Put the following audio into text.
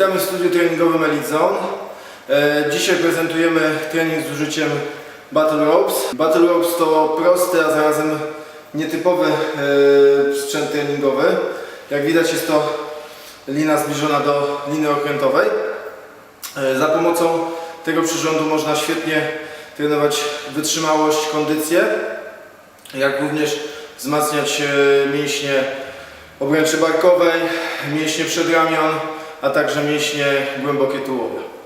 Witamy w studiu treningowym Elite Zone. E, Dzisiaj prezentujemy trening z użyciem Battle Ropes. Battle Ropes to prosty, a zarazem nietypowy e, sprzęt treningowy. Jak widać jest to lina zbliżona do liny okrętowej. E, Za pomocą tego przyrządu można świetnie trenować wytrzymałość, kondycję, jak również wzmacniać mięśnie obręczy barkowej, mięśnie przedramion, a także mięśnie głębokie tułowe.